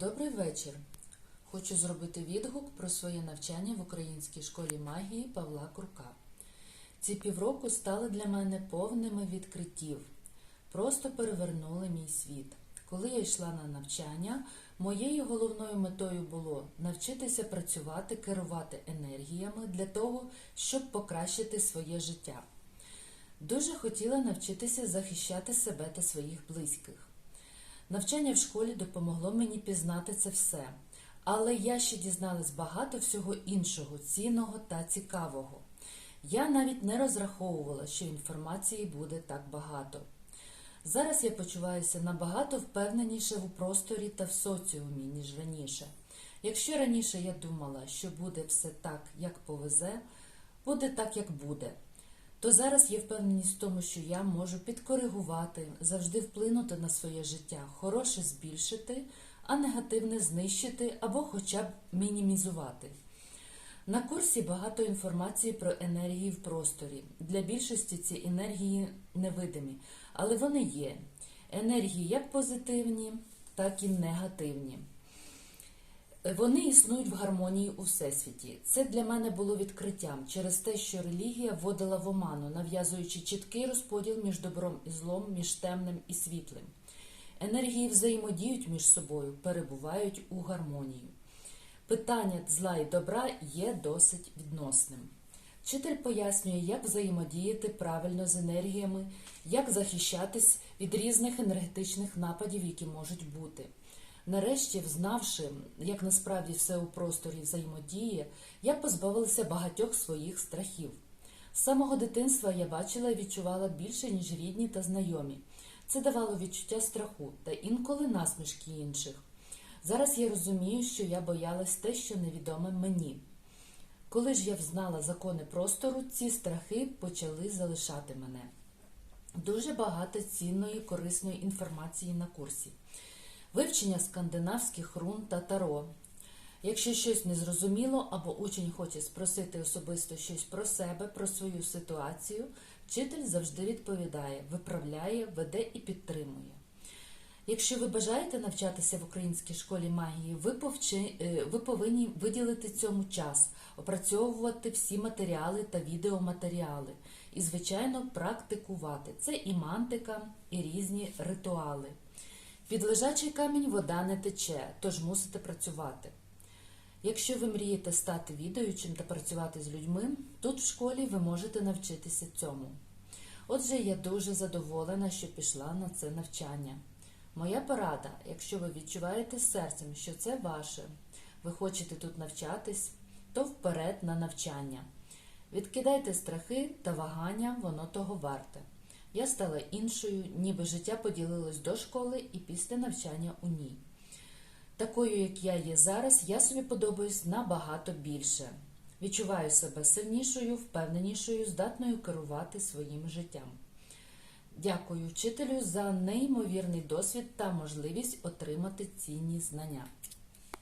Добрий вечір. Хочу зробити відгук про своє навчання в Українській школі магії Павла Курка. Ці півроку стали для мене повними відкриттів, просто перевернули мій світ. Коли я йшла на навчання, моєю головною метою було навчитися працювати, керувати енергіями для того, щоб покращити своє життя. Дуже хотіла навчитися захищати себе та своїх близьких. Навчання в школі допомогло мені пізнати це все, але я ще дізналась багато всього іншого, цінного та цікавого. Я навіть не розраховувала, що інформації буде так багато. Зараз я почуваюся набагато впевненіше у просторі та в соціумі, ніж раніше. Якщо раніше я думала, що буде все так, як повезе, буде так, як буде, то зараз є впевненість в тому, що я можу підкоригувати, завжди вплинути на своє життя, хороше збільшити, а негативне знищити або хоча б мінімізувати. На курсі багато інформації про енергії в просторі. Для більшості ці енергії невидимі, але вони є. Енергії як позитивні, так і негативні. Вони існують в гармонії у всесвіті. Це для мене було відкриттям через те, що релігія вводила в оману, нав'язуючи чіткий розподіл між добром і злом, між темним і світлим. Енергії взаємодіють між собою, перебувають у гармонії. Питання зла і добра є досить відносним. Вчитель пояснює, як взаємодіяти правильно з енергіями, як захищатись від різних енергетичних нападів, які можуть бути. Нарешті, взнавши, як насправді все у просторі взаємодіє, я позбавилася багатьох своїх страхів. З самого дитинства я бачила і відчувала більше, ніж рідні та знайомі. Це давало відчуття страху та інколи насмішки інших. Зараз я розумію, що я боялась те, що невідоме мені. Коли ж я взнала закони простору, ці страхи почали залишати мене. Дуже багато цінної, корисної інформації на курсі. Вивчення скандинавських рун та таро. Якщо щось не зрозуміло або учень хоче спросити особисто щось про себе, про свою ситуацію, вчитель завжди відповідає, виправляє, веде і підтримує. Якщо ви бажаєте навчатися в українській школі магії, ви, повчи, е, ви повинні виділити цьому час, опрацьовувати всі матеріали та відеоматеріали і, звичайно, практикувати. Це і мантика, і різні ритуали. Під лежачий камінь вода не тече, тож мусите працювати. Якщо ви мрієте стати відаючим та працювати з людьми, тут в школі ви можете навчитися цьому. Отже, я дуже задоволена, що пішла на це навчання. Моя порада, якщо ви відчуваєте серцем, що це ваше, ви хочете тут навчатись, то вперед на навчання. Відкидайте страхи та вагання, воно того варте. Я стала іншою, ніби життя поділилось до школи і після навчання у ній. Такою, як я є зараз, я собі подобаюсь набагато більше. Відчуваю себе сильнішою, впевненішою, здатною керувати своїм життям. Дякую вчителю за неймовірний досвід та можливість отримати цінні знання.